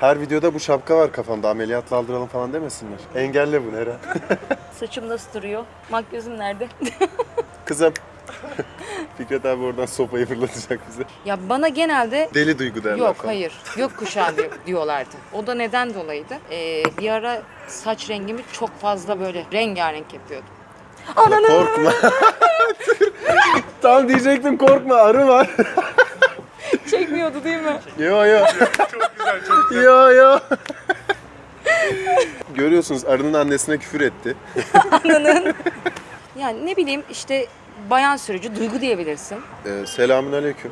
Her videoda bu şapka var kafamda. Ameliyatla aldıralım falan demesinler. Engelle bunu Eren. Saçım nasıl duruyor? Makyözüm nerede? Kızım. Fikret abi oradan sopayı fırlatacak bize. ya bana genelde Deli duygu derler Yok falan. hayır. Gök kuşağı di- diyorlardı. O da neden dolayıydı? Ee, bir ara saç rengimi çok fazla böyle rengarenk yapıyordum. Ananı! Korkma. Tam diyecektim korkma arı var. Çekmiyordu değil mi? yo yo. çok güzel çok güzel. Yo yo. Görüyorsunuz arının annesine küfür etti. Yani ne bileyim işte bayan sürücü duygu diyebilirsin. Ee, selamün aleyküm.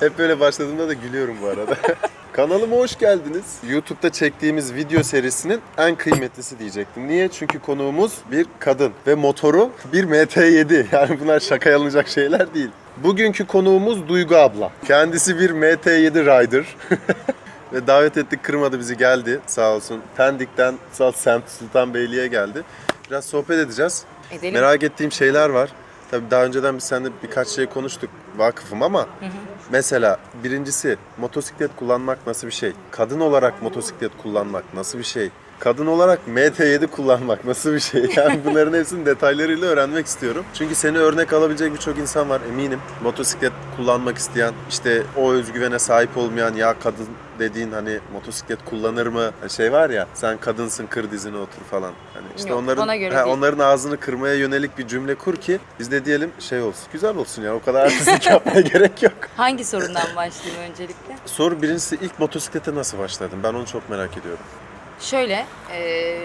Hep böyle başladığımda da gülüyorum bu arada. Kanalıma hoş geldiniz. YouTube'da çektiğimiz video serisinin en kıymetlisi diyecektim. Niye? Çünkü konuğumuz bir kadın ve motoru bir MT7. Yani bunlar şakaya alınacak şeyler değil. Bugünkü konuğumuz Duygu abla. Kendisi bir MT7 rider. Ve davet ettik kırmadı bizi geldi sağ olsun. Pendik'ten Sultanbeyli'ye geldi. Biraz sohbet edeceğiz. Edelim. Merak ettiğim şeyler var. Tabii daha önceden biz seninle birkaç şey konuştuk vakıfım ama mesela birincisi motosiklet kullanmak nasıl bir şey? Kadın olarak motosiklet kullanmak nasıl bir şey? Kadın olarak MT7 kullanmak nasıl bir şey? Yani bunların hepsini detaylarıyla öğrenmek istiyorum. Çünkü seni örnek alabilecek birçok insan var eminim. Motosiklet kullanmak isteyen, işte o özgüvene sahip olmayan ya kadın dediğin hani motosiklet kullanır mı? Hani şey var ya sen kadınsın kır dizine otur falan. Hani işte Yok, onların göre değil. onların ağzını kırmaya yönelik bir cümle kur ki biz de diyelim şey olsun. Güzel olsun ya o kadar artistlik yapmaya gerek yok. Hangi sorundan başlayayım öncelikle? Soru birincisi ilk motosiklete nasıl başladın? Ben onu çok merak ediyorum. Şöyle, e,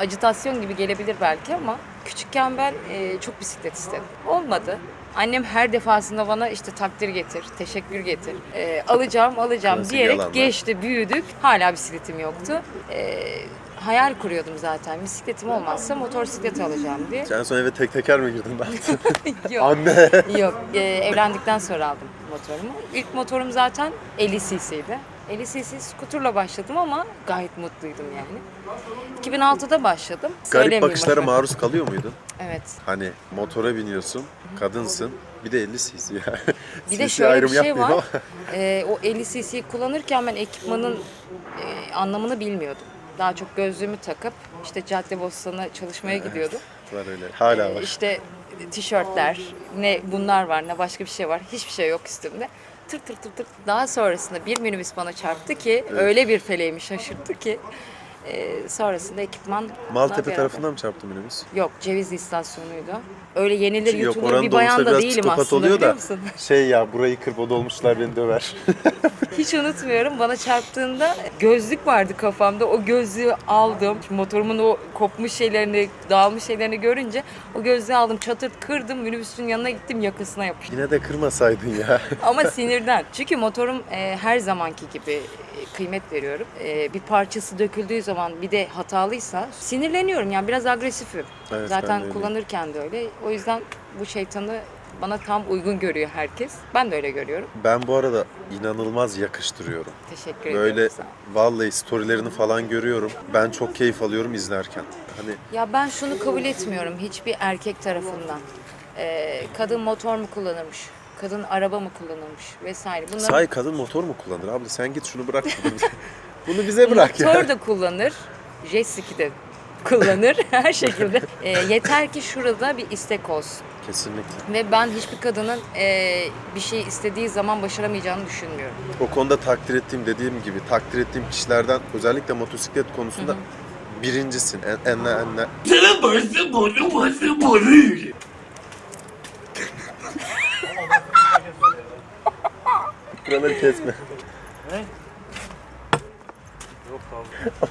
acitasyon gibi gelebilir belki ama küçükken ben e, çok bisiklet istedim. Olmadı. Annem her defasında bana işte takdir getir, teşekkür getir, e, alacağım alacağım Klasik diyerek yalanlar. geçti, büyüdük. Hala bisikletim yoktu. E, hayal kuruyordum zaten. Bisikletim olmazsa motosiklet alacağım diye. Sen sonra eve tek teker mi girdin? Yok. Anne. Yok, e, evlendikten sonra aldım motorumu. İlk motorum zaten 50 cc'ydi. 50 cc skuterla başladım ama gayet mutluydum yani. 2006'da başladım. Garip Söylemiyorum bakışlara bak. maruz kalıyor muydun? Evet. Hani motora biniyorsun, kadınsın, bir de 50 cc ya. Bir de CC şöyle bir şey var. Ee, o 50 cc'yi kullanırken ben ekipmanın e, anlamını bilmiyordum. Daha çok gözlüğümü takıp işte Caddebostan'a çalışmaya gidiyordum. var öyle. Hala Ee, var. İşte tişörtler, ne bunlar var ne başka bir şey var. Hiçbir şey yok üstümde. Tır tır tır tır. Daha sonrasında bir minibüs bana çarptı ki öyle bir feleğimi şaşırttı ki e, sonrasında ekipman Maltepe tarafından mı çarptı minibüs? Yok Cevizli istasyonuydu. Öyle yenilir Yok yutulur oranın bir bayan da biraz değilim psikopat aslında oluyor biliyor da. musun? Şey ya burayı kırp o dolmuşlar beni döver. Hiç unutmuyorum bana çarptığında gözlük vardı kafamda. O gözlüğü aldım. Motorumun o kopmuş şeylerini, dağılmış şeylerini görünce o gözlüğü aldım. Çatırt kırdım. Minibüsün yanına gittim yakasına yapıştım. Yine de kırmasaydın ya. Ama sinirden. Çünkü motorum e, her zamanki gibi kıymet veriyorum. E, bir parçası döküldüğü zaman bir de hatalıysa sinirleniyorum. Yani biraz agresifim. Evet, ben de Zaten öyleyim. kullanırken de öyle. O yüzden bu şeytanı bana tam uygun görüyor herkes. Ben de öyle görüyorum. Ben bu arada inanılmaz yakıştırıyorum. Teşekkür Böyle ederim. ol. vallahi storylerini falan görüyorum. Ben çok keyif alıyorum izlerken. Hani Ya ben şunu kabul etmiyorum hiçbir erkek tarafından. Ee, kadın motor mu kullanırmış? Kadın araba mı kullanırmış? Vesaire. Bunları say kadın motor mu kullanır abla sen git şunu bırak. Bunu bize bırak ya. motor da kullanır, jet ski de kullanır her şekilde. Ee, yeter ki şurada bir istek olsun. Kesinlikle. Ve ben hiçbir kadının e, bir şey istediği zaman başaramayacağını düşünmüyorum. O konuda takdir ettiğim dediğim gibi takdir ettiğim kişilerden özellikle motosiklet konusunda birincisin. En, en, en, Senin başın bolu başın bolu. Buraları kesme.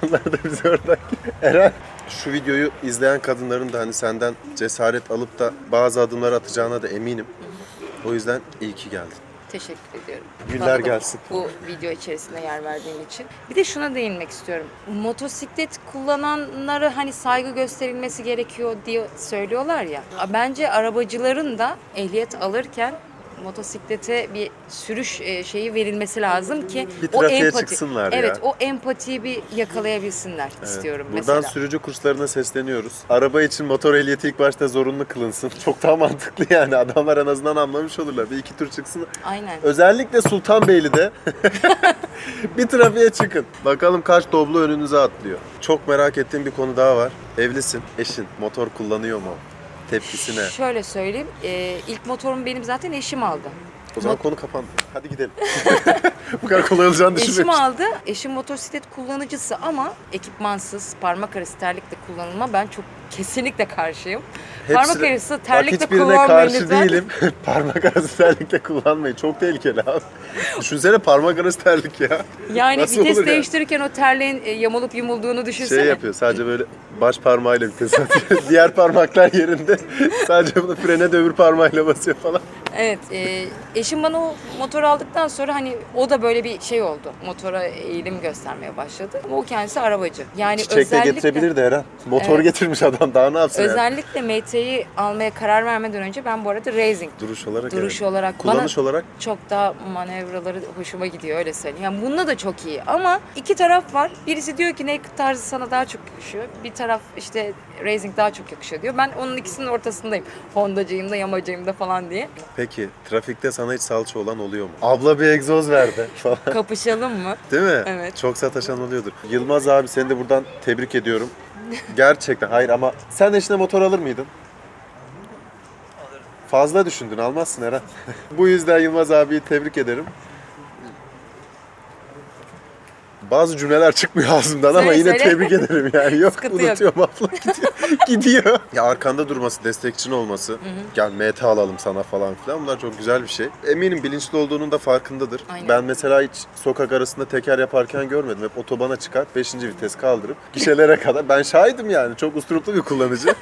Onlar da bize oradan. Eren. Şu videoyu izleyen kadınların da hani senden cesaret alıp da bazı adımlar atacağına da eminim. O yüzden iyi ki geldin. Teşekkür ediyorum. Bana da gelsin. Bu video içerisinde yer verdiğin için. Bir de şuna değinmek istiyorum. Motosiklet kullananlara hani saygı gösterilmesi gerekiyor diye söylüyorlar ya. Bence arabacıların da ehliyet alırken motosiklete bir sürüş e, şeyi verilmesi lazım ki Bir o trafiğe empati, çıksınlar ya. Evet, o empatiyi bir yakalayabilsinler istiyorum Buradan mesela. sürücü kurslarına sesleniyoruz. Araba için motor ehliyeti ilk başta zorunlu kılınsın. Çok daha mantıklı yani. Adamlar en azından anlamış olurlar. Bir iki tur çıksın. Aynen. Özellikle Sultanbeyli'de bir trafiğe çıkın. Bakalım kaç doblo önünüze atlıyor. Çok merak ettiğim bir konu daha var. Evlisin, eşin motor kullanıyor mu? Tepkisi ne? Şöyle söyleyeyim, e, ilk motorumu benim zaten eşim aldı. O zaman konu kapandı. Hadi gidelim. Bu kadar kolay olacağını Eşim düşünmemiştim. aldı. Eşim motosiklet kullanıcısı ama ekipmansız, parmak arası terlikle kullanılma ben çok kesinlikle karşıyım. parmak Hepsine- arası Bak terlikle hiçbirine kullanmayın karşı lütfen. değilim. parmak arası terlikle kullanmayın. Çok tehlikeli abi. Düşünsene parmak arası terlik ya. Yani Nasıl vites olur ya? değiştirirken o terliğin e, yamulup yumulduğunu düşünsene. Şey yapıyor sadece böyle baş parmağıyla vites atıyor. Diğer parmaklar yerinde. Sadece bunu frene de öbür parmağıyla basıyor falan. Evet, e, eşim bana o motoru aldıktan sonra hani o da böyle bir şey oldu. Motora eğilim göstermeye başladı. Ama o kendisi arabacı. Yani Çiçek de özellikle getirebilirdi Eren. Motor Evet. getirmiş adam daha ne yapsın yani? özellikle MT'yi almaya karar vermeden önce ben bu arada racing Duruş olarak duruş evet. olarak Kullanış bana olarak çok daha manevraları hoşuma gidiyor öyle söyleyeyim. Yani bununla da çok iyi ama iki taraf var. Birisi diyor ki naked tarzı sana daha çok yakışıyor. Bir taraf işte racing daha çok yakışıyor diyor. Ben onun ikisinin ortasındayım. Hondacıyım da yamacıyım da falan diye. Peki trafikte sana hiç salça olan oluyor mu? Abla bir egzoz verdi falan. Kapışalım mı? Değil mi? Evet. Çok sataşan oluyordur. Yılmaz abi seni de buradan tebrik ediyorum. Gerçekten hayır ama sen eşine motor alır mıydın? Fazla düşündün almazsın Eren. Bu yüzden Yılmaz abiyi tebrik ederim. Bazı cümleler çıkmıyor ağzımdan ama Söyle, yine söyle. tebrik ederim yani. Yok Sıkıntı yok. unutuyorum abla gidiyor. gidiyor. Ya arkanda durması, destekçin olması. Gel MT alalım sana falan filan. Bunlar çok güzel bir şey. Eminim bilinçli olduğunun da farkındadır. Aynen. Ben mesela hiç sokak arasında teker yaparken görmedim. Hep otobana çıkar, 5. vites kaldırıp gişelere kadar. Ben şahidim yani. Çok usturuplu bir kullanıcı.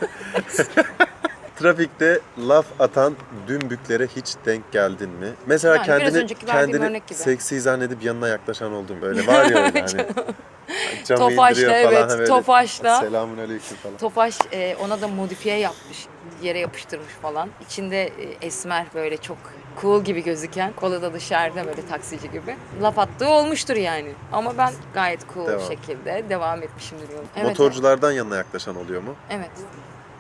Trafikte laf atan dümbüklere hiç denk geldin mi? Mesela Yani biraz kendini önceki verdiğim kendini örnek gibi. seksi zannedip yanına yaklaşan oldu mu? Böyle var ya öyle hani. Camı Tofaşla, indiriyor falan, evet, böyle, Tofaşla. Selamun aleyküm falan. Tofaş e, ona da modifiye yapmış. Yere yapıştırmış falan. İçinde e, esmer böyle çok cool gibi gözüken. Kolu da dışarıda böyle taksici gibi. Laf attığı olmuştur yani. Ama ben gayet cool Devam. şekilde devam etmişimdir yolum. Evet, Motorculardan yanına yaklaşan oluyor mu? Evet.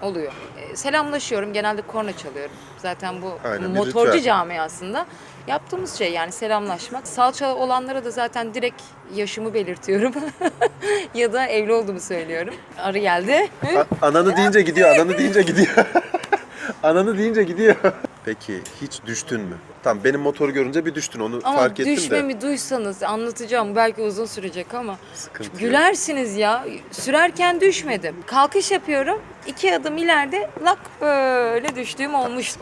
Oluyor. E, selamlaşıyorum. Genelde korna çalıyorum. Zaten bu Aynen, bir motorcu ritüel. camiasında yaptığımız şey yani selamlaşmak. Salça olanlara da zaten direkt yaşımı belirtiyorum. ya da evli olduğumu söylüyorum. Arı geldi. A- ananı deyince gidiyor, ananı deyince gidiyor. ananı deyince gidiyor. Peki hiç düştün mü? Tamam benim motoru görünce bir düştün onu Ama fark ettim de. düşmemi duysanız anlatacağım. Belki uzun sürecek ama Sıkıntı yok. gülersiniz ya. Sürerken düşmedim. Kalkış yapıyorum. iki adım ileride lak böyle düştüğüm olmuştu.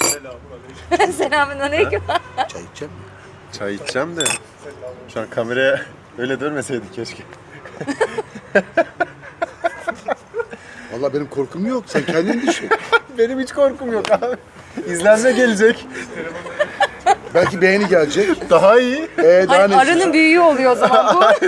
Selamun aleyküm. Çay içeceğim mi? Çay içeceğim de. Şu an kameraya öyle dönmeseydik keşke. Valla benim korkum yok. Sen kendin düşün. Benim hiç korkum yok abi. İzlenme gelecek. Belki beğeni gelecek. Daha iyi. Ee, daha Hayır, ne arının büyüğü oluyor o zaman bu.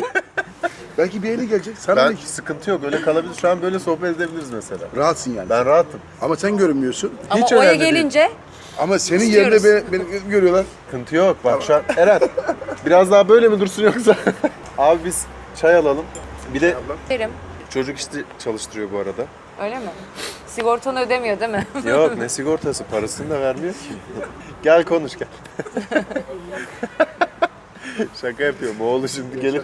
Belki beğeni gelecek. Sana Ben ne? sıkıntı yok öyle kalabilir. Şu an böyle sohbet edebiliriz mesela. Rahatsın yani. Ben rahatım. Ama sen görünmüyorsun. Ama Hiç oya önemli değil. gelince Ama senin İstiyoruz. yerine be, beni görüyorlar. Sıkıntı yok. Bak şu an Eren biraz daha böyle mi dursun yoksa? Abi biz çay alalım. Bir de derim. çocuk işte çalıştırıyor bu arada. Öyle mi? Sigortanı ödemiyor değil mi? Yok ne sigortası parasını da vermiyor ki. gel konuş gel. Şaka yapıyorum. Oğlu şimdi gelir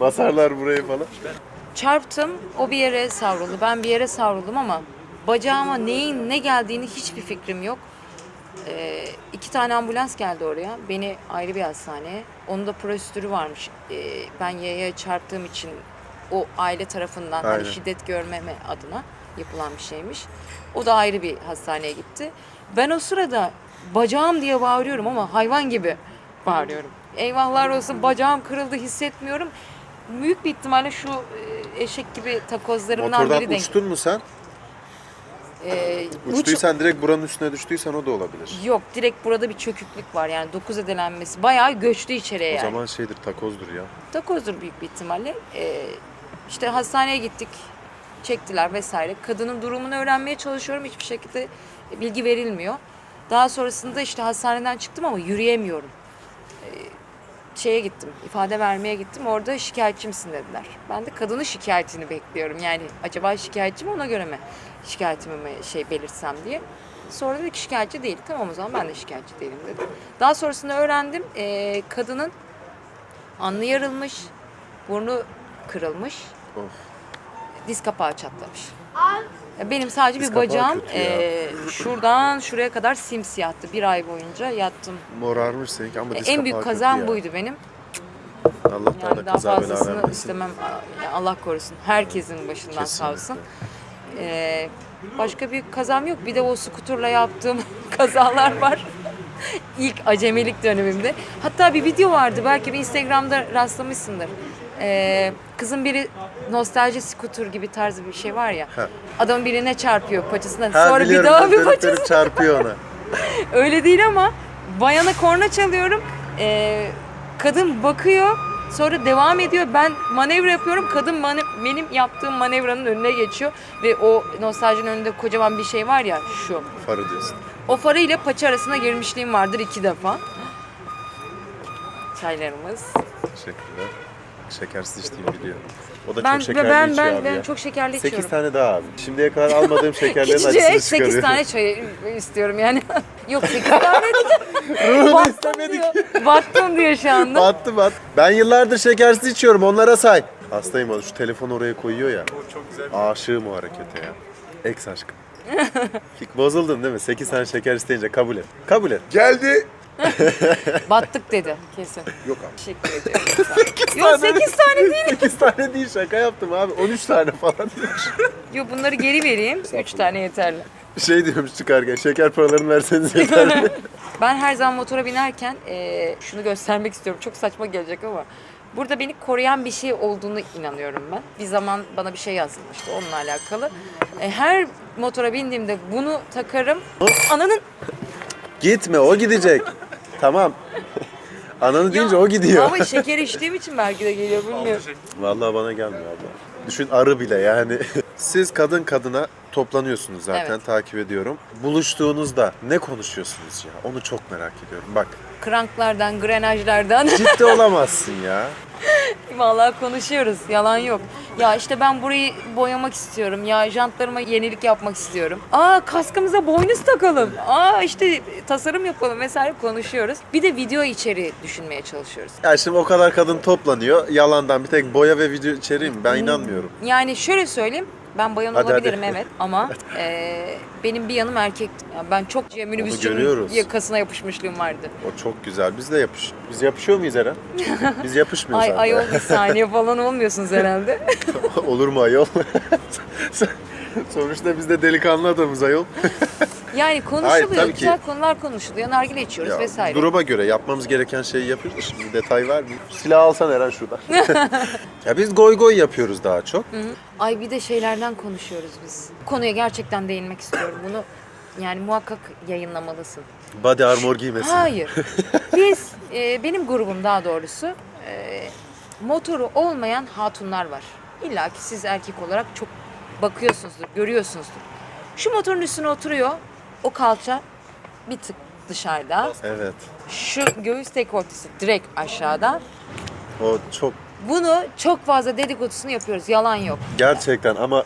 basarlar burayı falan. Çarptım, o bir yere savruldu. Ben bir yere savruldum ama bacağıma neyin ne geldiğini hiçbir fikrim yok. Ee, iki tane ambulans geldi oraya. Beni ayrı bir hastaneye. Onun da prosedürü varmış. Ee, ben yaya çarptığım için o aile tarafından hani Aynen. şiddet görmeme adına yapılan bir şeymiş. O da ayrı bir hastaneye gitti. Ben o sırada bacağım diye bağırıyorum ama hayvan gibi bağırıyorum. Eyvahlar olsun bacağım kırıldı hissetmiyorum. Büyük bir ihtimalle şu e, eşek gibi takozlarımdan biri Motordan denk. uçtun mu sen? Ee, uç- Uçtuysan direkt buranın üstüne düştüysen o da olabilir. Yok direkt burada bir çöküklük var yani dokuz edelenmesi. Bayağı göçtü içeriye O yani. zaman şeydir takozdur ya. Takozdur büyük bir ihtimalle. Ee, işte hastaneye gittik. Çektiler vesaire. Kadının durumunu öğrenmeye çalışıyorum. Hiçbir şekilde bilgi verilmiyor. Daha sonrasında işte hastaneden çıktım ama yürüyemiyorum. Ee, şeye gittim, ifade vermeye gittim. Orada şikayetçi misin dediler. Ben de kadının şikayetini bekliyorum. Yani acaba şikayetçi mi ona göre mi şikayetimi mi şey belirtsem diye. Sonra dedi ki şikayetçi değil. Tamam o zaman ben de şikayetçi değilim dedim. Daha sonrasında öğrendim ee, kadının alnı yarılmış, burnu kırılmış, Of. Diz kapağı çatlamış. Benim sadece Diz bir kapağı bacağım kötü ya. ee, şuradan şuraya kadar simsiyahtı. Bir ay boyunca yattım. Morarmış seninki ama diz en büyük kapağı kazam kötü ya. buydu benim. Allah Yani da daha kaza bela fazlasını vermesin. istemem. Yani Allah korusun. Herkesin başından Kesinlikle. olsun. Ee, başka bir kazam yok. Bir de o skuturla yaptığım kazalar var. İlk acemilik dönemimde. Hatta bir video vardı. Belki bir Instagram'da rastlamışsındır. Ee, kızın biri nostalji skutur gibi tarzı bir şey var ya. Ha. Adam birine çarpıyor paçasından. Ha, Sonra bir biliyorum, daha bir dönüp çarpıyor ona. Öyle değil ama bayana korna çalıyorum. Ee, kadın bakıyor. Sonra devam ediyor. Ben manevra yapıyorum. Kadın mane- benim yaptığım manevranın önüne geçiyor. Ve o nostaljinin önünde kocaman bir şey var ya şu. Farı diyorsun. O farı ile paça arasına girmişliğim vardır iki defa. Çaylarımız. Teşekkürler. Şekersiz içtiğimi biliyorum. O da Ben çok şekerli ben içiyor ben abi ben ya. çok şekerli 8 içiyorum. tane daha abi. Şimdiye kadar almadığım şekerlerin acısını 8 çıkarıyorum. tane çay istiyorum yani. Yok 8 tane. Ruhunu Battım istemedik. diyor. Battım diyor şu anda. Battı bat. Ben yıllardır şekersiz içiyorum onlara say. Hastayım oğlum şu telefonu oraya koyuyor ya. Çok güzel. Aşığım o harekete ya. Ex aşkım. Fik bozuldun değil mi? 8 tane şeker isteyince kabul et. Kabul et. Geldi. Battık dedi kesin. Yok abi. Teşekkür ediyorum. Yok 8 tane değil. 8 tane değil şaka yaptım abi. 13 tane falan. Yok bunları geri vereyim. 3 tane yeterli. şey diyormuş çıkarken şeker paralarını verseniz yeter. Ben her zaman motora binerken eee, şunu göstermek istiyorum. Çok saçma gelecek ama burada beni koruyan bir şey olduğunu inanıyorum ben. Bir zaman bana bir şey yazılmıştı onunla alakalı. E, her motora bindiğimde bunu takarım. Ananın Gitme o gidecek. Tamam. Ananı deyince o gidiyor. Ama şeker içtiğim için belki de geliyor bilmiyorum. Vallahi bana gelmiyor abla. Düşün arı bile yani. Siz kadın kadına toplanıyorsunuz zaten Evet. takip ediyorum. Buluştuğunuzda ne konuşuyorsunuz ya? Onu çok merak ediyorum. Bak Kranklardan, grenajlardan. ciddi olamazsın ya. Vallahi konuşuyoruz. Yalan yok. Ya işte ben burayı boyamak istiyorum. Ya jantlarıma yenilik yapmak istiyorum. Aa kaskımıza boynuz takalım. Aa işte tasarım yapalım vesaire konuşuyoruz. Bir de video içeriği düşünmeye çalışıyoruz. Ya şimdi o kadar kadın toplanıyor. Yalandan bir tek boya ve video içeriği mi? Ben inanmıyorum. Yani şöyle söyleyeyim. Ben bayan Hadi, olabilirim hadi. evet ama eee, benim bir yanım erkek. Yani ben çok minibüsçünün görüyoruz. yakasına yapışmışlığım vardı. O çok güzel. Biz de yapış. Biz yapışıyor muyuz Eren? Biz yapışmıyoruz Ay ayol bir saniye falan olmuyorsunuz herhalde. Olur mu ayol? Sonuçta biz de delikanlı adamız ayol. Yani konuşuluyor, Hayır, tabii ki. güzel konular konuşuluyor. Nargile içiyoruz Ya, vesaire. Duruma göre yapmamız gereken şeyi yapıyoruz. Şimdi detay vermeyeyim. Silah alsan Eren şuradan. ya biz goy goy yapıyoruz daha çok. Ay bir de şeylerden konuşuyoruz biz. Bu konuya gerçekten değinmek istiyorum. Bunu yani muhakkak yayınlamalısın. Body armor giymesin. Hayır. Biz, e, benim grubum daha doğrusu, e, motoru olmayan hatunlar var. İlla ki siz erkek olarak çok bakıyorsunuzdur, görüyorsunuzdur. Şu motorun üstüne oturuyor, o kalça bir tık dışarıda. Evet. Şu göğüs dekoltesi direkt aşağıda. O çok Bunu çok fazla dedikodusunu yapıyoruz, yalan yok. gerçekten ama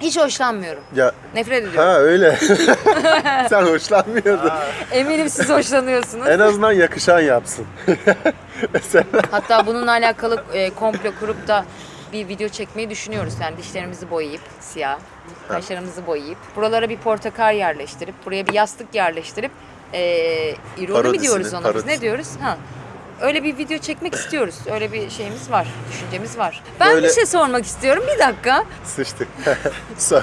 Hiç hoşlanmıyorum. ya Nefret ediyorum. ha öyle. Sen hoşlanmıyordun. Eminim siz hoşlanıyorsunuz. En azından yakışan yapsın. Mesela Hatta bununla alakalı e, komplo kurup da bir video çekmeyi düşünüyoruz. Yani dişlerimizi boyayıp siyah, kaşlarımızı boyayıp, buralara bir portakal yerleştirip, buraya bir yastık yerleştirip, e, ironi mi Parodisini, diyoruz ona biz? Ne diyoruz? Ha. Öyle bir video çekmek istiyoruz. Öyle bir şeyimiz var, düşüncemiz var. Ben Böyle- bir şey sormak istiyorum. Bir dakika. sıçtık. Sor.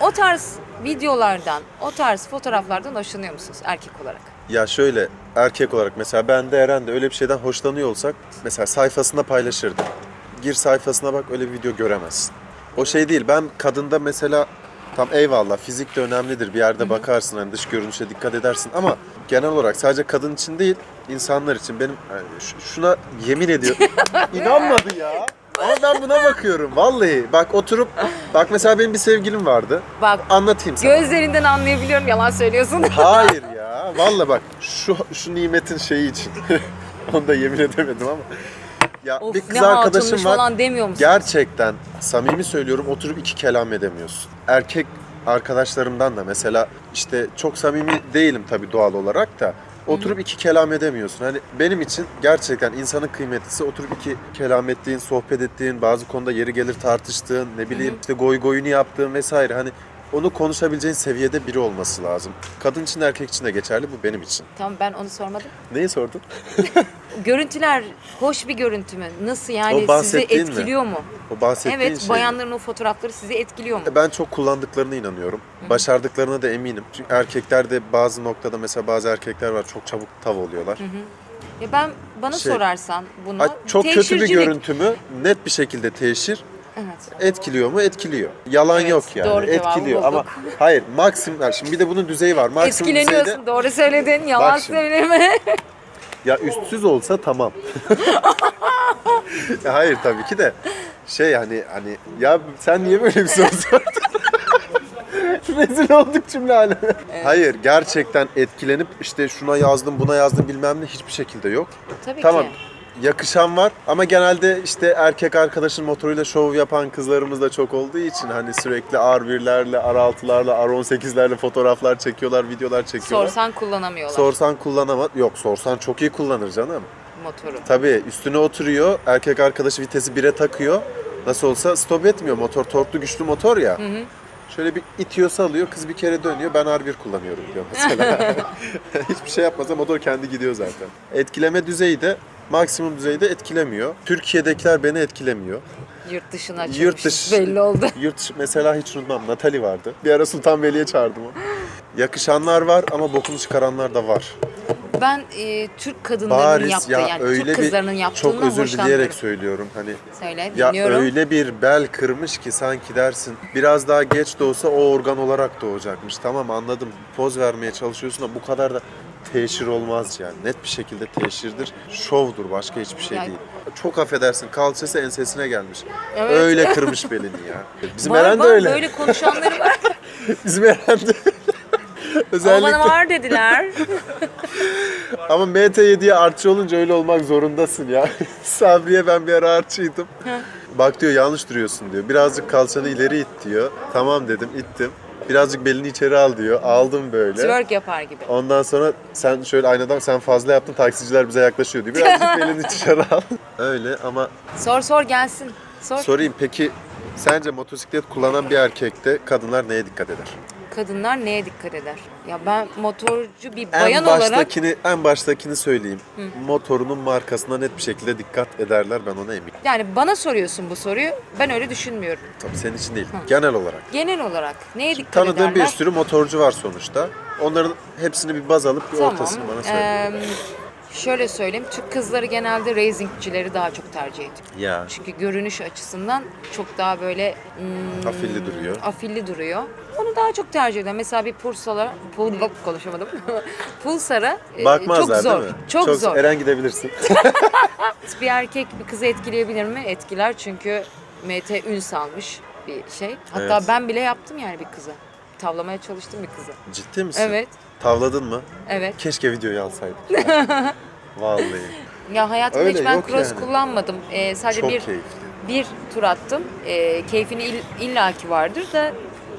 O tarz videolardan, o tarz fotoğraflardan hoşlanıyor musunuz erkek olarak? Ya şöyle erkek olarak mesela ben de Eren de öyle bir şeyden hoşlanıyor olsak mesela sayfasında paylaşırdım. Gir sayfasına bak öyle bir video göremezsin. O şey değil ben kadında mesela tam eyvallah fizik de önemlidir bir yerde bakarsın hani dış görünüşe dikkat edersin ama genel olarak sadece kadın için değil insanlar için benim yani ş- şuna yemin ediyorum inanmadı ya. Ama ben buna bakıyorum vallahi. Bak oturup bak mesela benim bir sevgilim vardı. Bak Anlatayım sana. gözlerinden anlayabiliyorum yalan söylüyorsun. Hayır ya. Ya valla bak şu şu nimetin şeyi için. Onu da yemin edemedim ama. Ya Of bir ne kız arkadaşım hatunmuş var. falan demiyor musun? Gerçekten samimi söylüyorum oturup iki kelam edemiyorsun. Erkek arkadaşlarımdan da mesela işte çok samimi değilim tabii doğal olarak da oturup iki kelam edemiyorsun. Hani benim için gerçekten insanın kıymetlisi oturup iki kelam ettiğin, sohbet ettiğin, bazı konuda yeri gelir tartıştığın, ne bileyim işte goy goyunu yaptığın vesaire. Hani onu konuşabileceğin seviyede biri olması lazım. Kadın için de erkek için de geçerli bu benim için. Tamam ben onu sormadım. Neyi sordun? Görüntüler hoş bir görüntü mü? Nasıl O yani sizi bahsettiğin mi? etkiliyor mu? O bahsettiğin Evet, şey. bayanların o fotoğrafları sizi etkiliyor mu? Ben çok kullandıklarına inanıyorum. Başardıklarına da eminim. Çünkü erkekler de bazı noktada mesela bazı erkekler var çok çabuk tav oluyorlar. Ya ben bana Şey- sorarsan bunu Ay, çok kötü bir teşhircilik- görüntü mü? Net bir şekilde teşhir. Evet. Etkiliyor mu? Etkiliyor. Yalan Evet, yok yani. doğru cevabı Etkiliyor bulduk. ama hayır maksimum yani şimdi bir de bunun düzeyi var. Maksimum Etkileniyorsun. düzeyde Doğru söyledin. Yalan Bak şimdi. söyleme. ya üstsüz olsa tamam. ya hayır tabii ki de şey hani hani ya sen niye böyle bir soru sordun? Rezil olduk cümle halime. Hayır gerçekten etkilenip işte şuna yazdım buna yazdım bilmem ne hiçbir şekilde yok. Tabii Tamam. ki. Yakışan var ama genelde işte erkek arkadaşın motoruyla şov yapan kızlarımız da çok olduğu için hani sürekli R1'lerle, R6'larla, R18'lerle fotoğraflar çekiyorlar, videolar çekiyorlar. Sorsan kullanamıyorlar Sorsan kullanamaz. Yok sorsan çok iyi kullanır canım. motoru. Tabii üstüne oturuyor, erkek arkadaşı vitesi 1'e takıyor. Nasıl olsa stop etmiyor motor, torklu güçlü motor ya. Şöyle bir itiyor salıyor, kız bir kere dönüyor, ben R1 kullanıyorum diyor mesela. Hiçbir şey yapmasa motor kendi gidiyor zaten. Etkileme düzeyi de maksimum düzeyde etkilemiyor. Türkiye'dekiler beni etkilemiyor. Yurt dışına açılmış. Yurt dışı- Belli oldu. Yurt dışı- mesela hiç unutmam Natali vardı. Bir ara Sultanbeyli'ye çağırdım o. Yakışanlar var ama bokunu çıkaranlar da var. Ben e, Türk kadınlarının Bariz yaptığı ya yani öyle Türk kızlarının yaptığından çok özür dileyerek söylüyorum hani Söyle ya dinliyorum. öyle bir bel kırmış ki sanki dersin biraz daha geç de olsa o organ olarak doğacakmış. Tamam anladım poz vermeye çalışıyorsun da bu kadar da teşhir olmaz yani. Net bir şekilde teşhirdir. Şovdur başka hiçbir şey Yani- değil. Çok affedersin kalçası ensesine gelmiş. Evet. Öyle kırmış belini ya. Bizim var, Eren de var, öyle. Böyle konuşanları var. Bizim Eren de Ama Özellikle bana var dediler. Ama MT7'ye artçı olunca öyle olmak zorundasın ya. Sabriye ben bir ara artçıydım. Bak diyor yanlış duruyorsun diyor. Birazcık kalçanı ileri it diyor. Tamam dedim ittim. Birazcık belini içeri al diyor. Aldım böyle. Twerk yapar gibi. Ondan sonra sen şöyle aynadan sen fazla yaptın taksiciler bize yaklaşıyor diyor. Birazcık belini içeri al. Öyle ama Sor sor gelsin. Sor. sorayım peki sence motosiklet kullanan bir erkekte kadınlar neye dikkat eder? Kadınlar neye dikkat eder? Ya ben motorcu bir En bayan olarak baştakini en baştakini söyleyeyim. Motorunun markasına net bir şekilde dikkat ederler ben ona eminim. yani bana soruyorsun bu soruyu. Ben öyle düşünmüyorum. Tabii senin için değil. Genel olarak. Genel olarak neye dikkat Tanıdığım ederler? bir sürü motorcu var sonuçta. Onların hepsini bir baz alıp bir Tamam. ortasını bana söyle. Eee, şöyle söyleyeyim. Türk kızları genelde racingcileri daha çok tercih ediyor. ya Çünkü görünüş açısından çok daha böyle hmm, afilli duruyor. afilli duruyor. Onu daha çok tercih ediyor. Mesela bir Pulsar'a, Pul, konuşamadım. Pulsar'a e, Bakmazlar çok zor. değil mi? Çok, zor. Eren gidebilirsin. Bir erkek bir kızı etkileyebilir mi? Etkiler çünkü MT ün salmış bir şey. Hatta Evet. ben bile yaptım yani bir kıza. Tavlamaya çalıştım bir kızı. Ciddi misin? Evet, Tavladın mı? evet. Keşke videoyu alsaydık. Vallahi. Ya hayatımda Öyle, hiç ben yok cross yani. kullanmadım. Ee, sadece Çok bir keyifli. bir tur attım. Ee, keyfini ill- illaki vardır da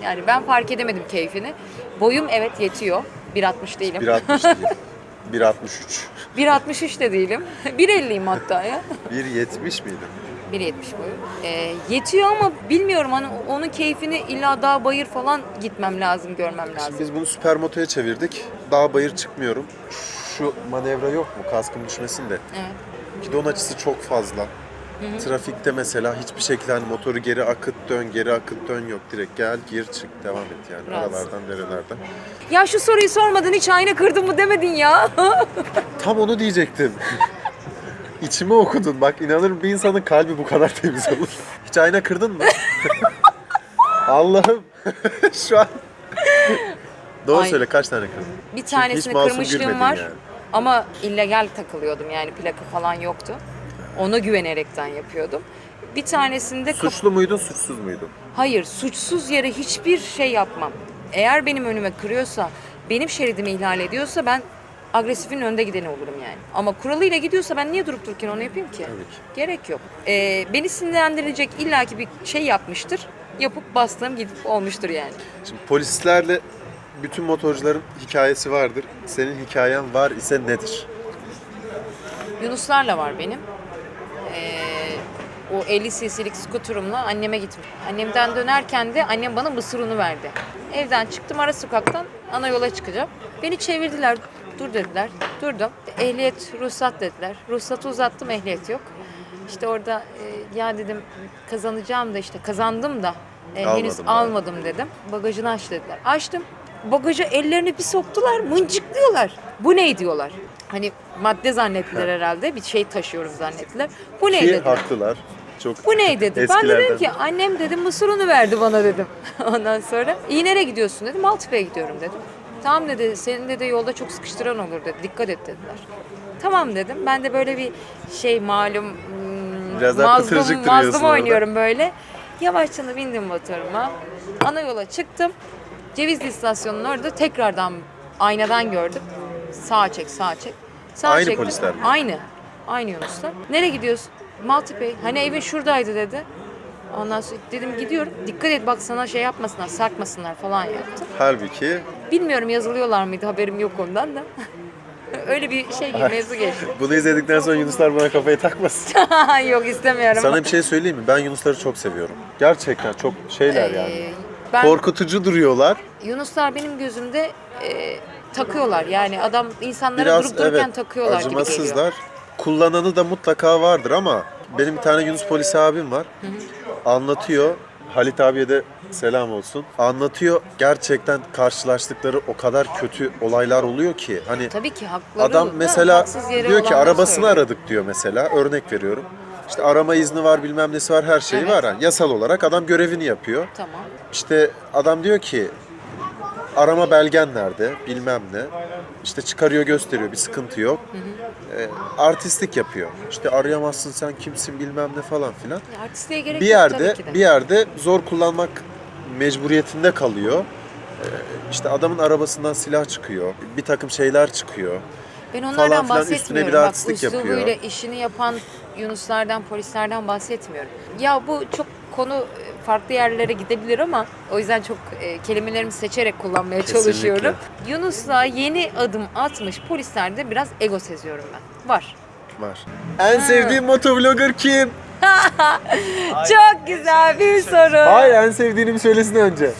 yani ben fark edemedim keyfini. Boyum evet yetiyor. 1.60 değilim. 1.60 değil. 1.63. 1.63 de değilim. 1.50'yim hatta ya. 1.70 miydi? 1.70 boyum. Ee, yetiyor ama bilmiyorum hani onun keyfini illa dağ bayır falan gitmem lazım, görmem lazım. Şimdi biz bunu süpermotoya çevirdik. Dağ bayır çıkmıyorum. Şu manevra yok mu? Kaskım düşmesin de. Evet. Gidon açısı çok fazla. Trafikte mesela hiçbir şekilde hani motoru geri akıt dön, geri akıt dön yok. Direkt gel, gir, çık, devam et yani. Rahatsız. Aralardan, nerelerden. Ya şu soruyu sormadın hiç ayna kırdın mı demedin ya. Tam onu diyecektim. İçimi okudun. Bak inanırım bir insanın kalbi bu kadar temiz olur. Hiç ayna kırdın mı? Allah'ım. Şu an. Doğru Ay. söyle kaç tane kırdın? Bir hiç tanesini masum kırmışlığım gülmedin var. yani. Ama illegal takılıyordum yani plaka falan yoktu. Ona güvenerekten yapıyordum. Bir tanesinde Suçlu muydun, suçsuz muydun? hayır suçsuz yere hiçbir şey yapmam. Eğer benim önüme kırıyorsa benim şeridimi ihlal ediyorsa ben agresifin önde gideni olurum yani. Ama kuralıyla gidiyorsa ben niye durup dururken onu yapayım ki? Tabii ki. Gerek yok. Ee, beni sinirlendirecek illaki bir şey yapmıştır. Yapıp bastığım gidip olmuştur yani. Şimdi polislerle bütün motorcuların hikayesi vardır. Senin hikayen var ise nedir? Yunuslarla var benim. Ee, o 50 cc'lik skuterumla anneme gittim. Annemden dönerken de annem bana mısır unu verdi. Evden çıktım ara sokaktan ana yola çıkacağım. Beni çevirdiler. Dur dediler. Durdum. Ehliyet, ruhsat dediler. Ruhsatı uzattım, ehliyet yok. İşte orada e, ya dedim kazanacağım da işte kazandım da e, henüz Almadım da. almadım dedim. Bagajını aç dediler. Açtım. Bagaja ellerini bir soktular, mıncıklıyorlar. Bu ne diyorlar. Hani madde zannettiler herhalde. Bir şey taşıyorum zannettiler. Bu ne Ki dediler. haklılar. Çok Bu ne dedi. Ben de dedim ki annem dedim mısır unu verdi bana dedim. Ondan sonra iyi nereye gidiyorsun dedim. Maltepe'ye gidiyorum dedim. Tamam dedi senin de yolda çok sıkıştıran olur dedi. Dikkat et dediler. Tamam dedim. Ben de böyle bir şey malum hmm, Biraz daha mazlum, pıtırcık duruyorsun mazlum orada. oynuyorum böyle. Yavaşça bindim motoruma. Ana yola çıktım. Cevizli istasyonunun orada tekrardan aynadan gördüm. Sağ çek, sağ çek. Sağ Aynı çektim. polisler mi? Aynı. Aynı Yunuslar. Nereye gidiyorsun? Maltepe. Hani evin şuradaydı dedi. Ondan sonra dedim gidiyorum. Dikkat et bak sana şey yapmasınlar, sarkmasınlar falan yaptım. halbuki Bilmiyorum yazılıyorlar mıydı haberim yok ondan da. Öyle bir şey gibi mevzu geçti. bunu izledikten sonra Yunuslar bana kafayı takmasın. yok istemiyorum. Sana bir şey söyleyeyim mi? Ben Yunusları çok seviyorum. Gerçekten çok şeyler yani. Ee, ben Korkutucu duruyorlar. Yunuslar benim gözümde e, takıyorlar. Yani adam insanlara Biraz durup dururken evet takıyorlar gibi geliyor. acımasızlar. Kullananı da mutlaka vardır ama benim bir tane Yunus polisi abim var. Anlatıyor. Halit abiye de selam olsun. Anlatıyor. Gerçekten karşılaştıkları o kadar kötü olaylar oluyor ki. Hani Tabii ki hakları Adam da mesela haksız yere diyor ki olanları arabasını söylüyor. aradık diyor mesela. Örnek veriyorum. İşte arama izni var bilmem nesi var her şeyi Evet. var. Yani yasal olarak adam görevini yapıyor. Tamam. İşte adam diyor ki arama belgen nerede bilmem ne. İşte çıkarıyor gösteriyor bir sıkıntı yok. Ee, artistlik yapıyor. İşte arayamazsın sen kimsin bilmem ne falan filan. Ya Artistliğe gerek Bir yok yerde tabii ki de. bir yerde zor kullanmak mecburiyetinde kalıyor. Ee, işte adamın arabasından silah çıkıyor. Bir takım şeyler çıkıyor. Ben falan onlardan üstüne bahsetmiyorum. bir Bak artistlik yapıyor. üslubuyla işini yapan Yunuslardan, polislerden bahsetmiyorum. Ya bu çok konu e, farklı yerlere gidebilir ama o yüzden çok e, kelimelerimi seçerek kullanmaya Kesinlikle. çalışıyorum. Yunus'la yeni adım atmış polislerde biraz ego seziyorum ben. Var. Var. En sevdiğin motovlogger kim? Çok güzel bir soru. Hayır en sevdiğini bir söylesin önce.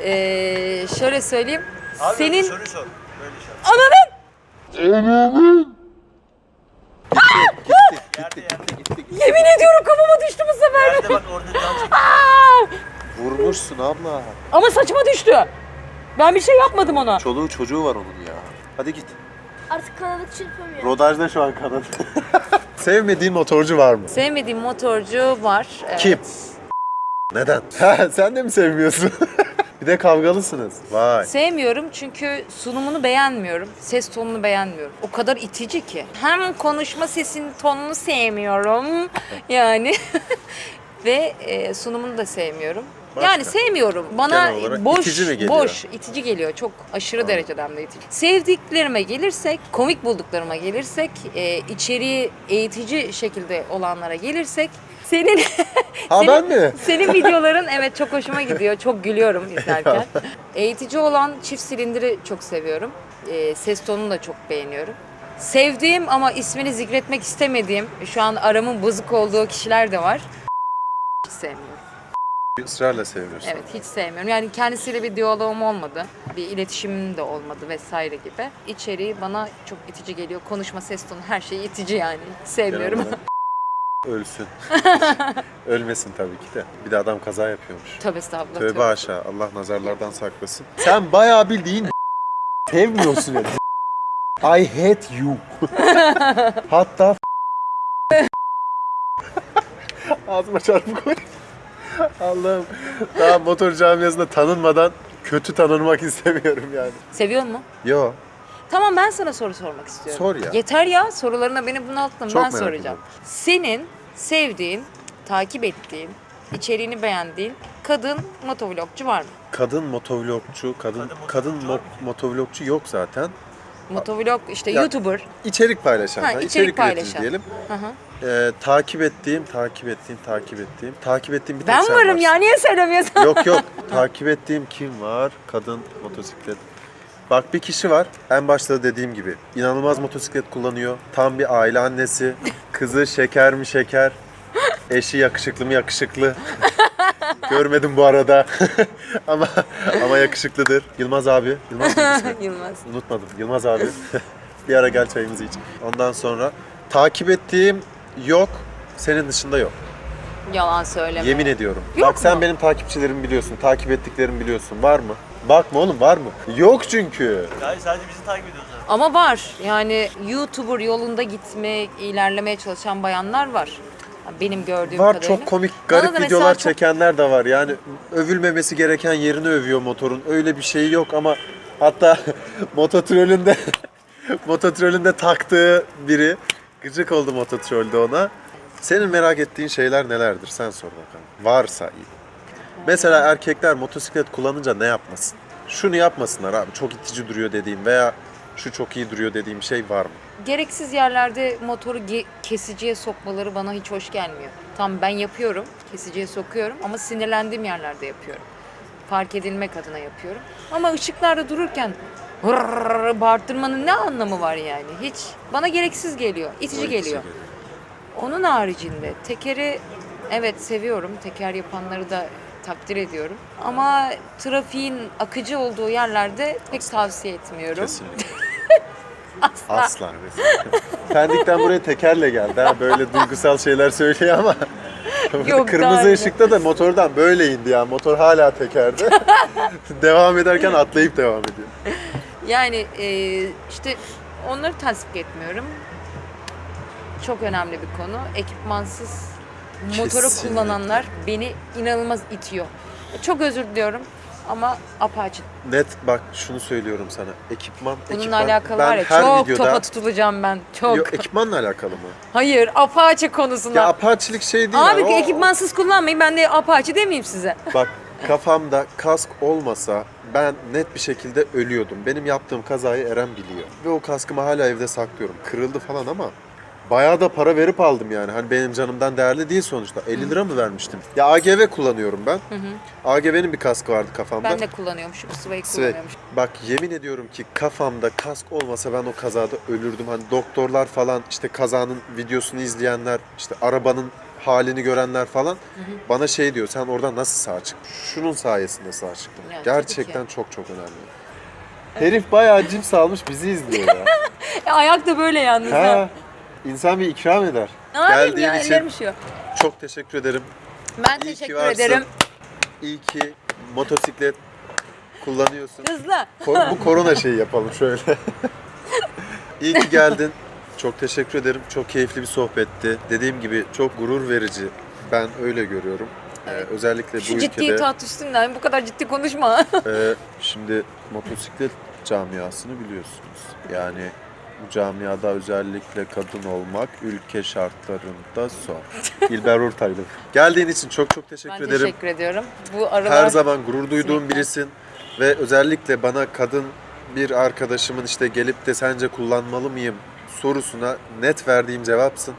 Ee, şöyle söyleyeyim. Senin Soru sor. Böyle şey. ananın Gittik gittik gittik. yemin ediyorum kafama düştü bu sefer. Nerede bak orada can! Vurmuşsun abla. Ama saçma düştü. Ben bir şey yapmadım ona. Çoluğu çocuğu var onun ya. Hadi git. Artık kanalık çırpamıyorum. Rodajda şu an kanat. Sevmediğin motorcu var mı? Sevmediğim motorcu var. Evet. Kim? Neden? Ha, Sen de mi sevmiyorsun? Bir de kavgalısınız. Vay. Sevmiyorum çünkü sunumunu beğenmiyorum. Ses tonunu beğenmiyorum. O kadar itici ki. Hem konuşma sesinin tonunu sevmiyorum. Yani ve e, sunumunu da sevmiyorum. Başka? Yani sevmiyorum. Bana boş, itici mi geliyor? boş, itici geliyor. Çok aşırı derecede hem de itici. Sevdiklerime gelirsek, komik bulduklarıma gelirsek, e, içeriği eğitici şekilde olanlara gelirsek, senin Ha senin, ben mi? Senin videoların evet çok hoşuma gidiyor. Çok gülüyorum izlerken. Eğitici olan çift silindiri çok seviyorum. Ee, ses tonunu da çok beğeniyorum. Sevdiğim ama ismini zikretmek istemediğim, şu an aramın bozuk olduğu kişiler de var. Hiç sevmiyorum. Israrla seviyorsun. Evet hiç sevmiyorum. Yani kendisiyle bir diyaloğum olmadı. Bir iletişimim de olmadı vesaire gibi. İçeriği bana çok itici geliyor. Konuşma, ses tonu her şey itici yani. Sevmiyorum. Genel olarak Ölsün. Ölmesin tabii ki de. Bir de adam kaza yapıyormuş. Tövbe estağfurullah. Tövbe tövbe. aşağı. Allah nazarlardan saklasın. Sen bayağı bildiğin sevmiyorsun yani. I hate you. Hatta ağzıma çarpık koy. Allah'ım. Daha motor camiasında tanınmadan kötü tanınmak istemiyorum yani. Seviyor mu? Yo. Tamam ben sana soru sormak istiyorum. Sor ya. Yeter ya sorularına beni bunalttın Çok ben merak soracağım. ediyorum. Senin sevdiğin, takip ettiğin, içeriğini beğendiğin kadın motovlogcu var mı? kadın motovlogçu, kadın kadın mo- motovlogçu yok zaten. Motovlog işte Ya- YouTuber. İçerik paylaşan, Ha, ha, içerik içerik, paylaşan. diyelim. Hı hı. Ee, takip ettiğim, takip ettiğim, takip ettiğim, takip ettiğim bir tek Ben sen varım varsın. ya niye söylemiyorsun? Yok yok. takip ettiğim kim var? Kadın motosiklet. Bak bir kişi var. En başta da dediğim gibi. inanılmaz motosiklet kullanıyor. Tam bir aile annesi. Kızı şeker mi şeker. Eşi yakışıklı mı yakışıklı. Görmedim bu arada. ama ama yakışıklıdır. Yılmaz abi. Yılmaz mıydı ismi? Yılmaz. Unutmadım. Yılmaz abi. bir ara gel çayımızı iç. Ondan sonra takip ettiğim yok. Senin dışında yok. Yalan söyleme. Yemin ediyorum. Yok Bak sen mu? benim takipçilerimi biliyorsun, takip ettiklerimi biliyorsun. Var mı? Bakma oğlum var mı? Yok çünkü. Yani sadece bizi takip ediyoruz. Ama var. Yani YouTuber yolunda gitmek, ilerlemeye çalışan bayanlar var. Benim gördüğüm Var kadarıyla. çok komik, Bana garip mesela videolar çok- çekenler de var. Yani övülmemesi gereken yerini övüyor motorun. Öyle bir şeyi yok ama hatta mototrolünde mototrolünde taktığı biri gıcık oldu mototrolde ona. Senin merak ettiğin şeyler nelerdir? Sen sor bakalım. Varsa iyi. Mesela erkekler motosiklet kullanınca ne yapmasın? Şunu yapmasınlar abi. Çok itici duruyor dediğim veya şu çok iyi duruyor dediğim şey var mı? Gereksiz yerlerde motoru ge- kesiciye sokmaları bana hiç hoş gelmiyor. Tam ben yapıyorum, kesiciye sokuyorum ama sinirlendiğim yerlerde yapıyorum. Fark edilmek adına yapıyorum. Ama ışıklarda dururken hırrrr bağırtırmanın ne anlamı var yani? Hiç bana gereksiz geliyor, itici geliyor. Onun haricinde tekeri evet seviyorum. Teker yapanları da takdir ediyorum. Ama trafiğin akıcı olduğu yerlerde pek tavsiye etmiyorum. Kesinlikle. Asla. Pendik'ten buraya tekerle geldi ha. Böyle duygusal şeyler söylüyor ama Yok, kırmızı daha ışıkta da motordan böyle indi ya. Motor hala tekerde. devam ederken atlayıp devam ediyor. Yani e, işte onları tasvip etmiyorum. Çok önemli bir konu. Ekipmansız motoru Kesinlikle. kullananlar beni inanılmaz itiyor. Çok özür diliyorum ama apaçı. Net bak şunu söylüyorum sana. Ekipman, Bununla ekipman. alakalı ben var ya her çok videoda... topa tutulacağım ben. Çok. Yok, ekipmanla alakalı mı? Hayır Apache konusunda. Ya apaçilik şey değil. Abi. O- ekipmansız kullanmayın ben de Apache demeyeyim size. Bak kafamda kask olmasa ben net bir şekilde ölüyordum. Benim yaptığım kazayı Eren biliyor. Ve o kaskımı hala evde saklıyorum. Kırıldı falan ama bayağı da para verip aldım yani. Hani benim canımdan değerli değil sonuçta. 50 lira mı vermiştim? Ya AGV kullanıyorum ben. AGV'nin bir kaskı vardı kafamda. Ben de kullanıyormuşum. Sway Swag. kullanıyormuşum. Bak yemin ediyorum ki kafamda kask olmasa ben o kazada ölürdüm. Hani doktorlar falan işte kazanın videosunu izleyenler işte arabanın halini görenler falan bana şey diyor sen oradan nasıl sağ çıktın? Şunun sayesinde sağ çıktım. Ya, tabii Gerçekten çok çok önemli. Herif bayağı cips almış bizi izliyor ya. E, ayak da böyle yalnız ha. ha, insan bir ikram eder. Ne yapayım Geldiğin ya için ellerim üşüyor. çok teşekkür ederim. Ben İyi ki teşekkür varsın. ederim. İyi ki motosiklet kullanıyorsun. Hızlı. Ko- bu korona şeyi yapalım şöyle. İyi ki geldin. Çok teşekkür ederim. Çok keyifli bir sohbetti. Dediğim gibi çok gurur verici. Ben öyle görüyorum. Ee, özellikle bu Şu ülkede ciddiyeti at üstünden. Bu kadar ciddi konuşma. e, şimdi motosiklet camiasını biliyorsunuz. Yani bu camiada özellikle kadın olmak ülke şartlarında zor. İlber Ortaylı. Geldiğin için çok çok teşekkür ben ederim. teşekkür ediyorum. Bu aralar Her zaman gurur duyduğum Kesinlikle. birisin ve özellikle bana kadın bir arkadaşımın işte gelip de sence kullanmalı mıyım sorusuna net verdiğim cevapsın.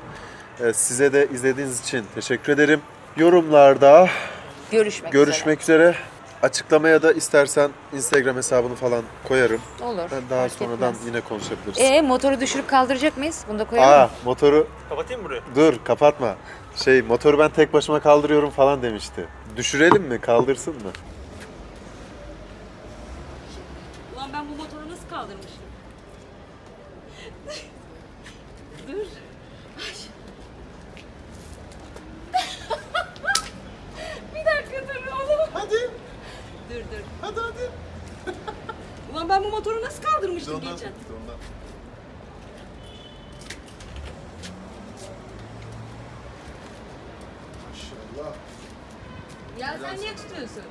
Ee, Size de izlediğiniz için teşekkür ederim. Yorumlarda görüşmek, görüşmek üzere. Açıklamaya da istersen Instagram hesabını falan koyarım. Olur. Ben daha fark sonradan etmez. yine konuşabiliriz. Ee, motoru düşürüp kaldıracak mıyız? Bunu da koyalım. Aa motoru Kapatayım mı burayı? dur kapatma. Şey motoru ben tek başıma kaldırıyorum falan demişti. Düşürelim mi kaldırsın mı? Ulan ben bu motoru nasıl kaldırmıştım? dur. Bir dakika dur oğlum. Hadi Dur dur. hadi hadi. Ulan ben bu motoru kaldırmıştım Ondan- geçen? ondan. Maşallah. Ya sen niye tutuyorsun?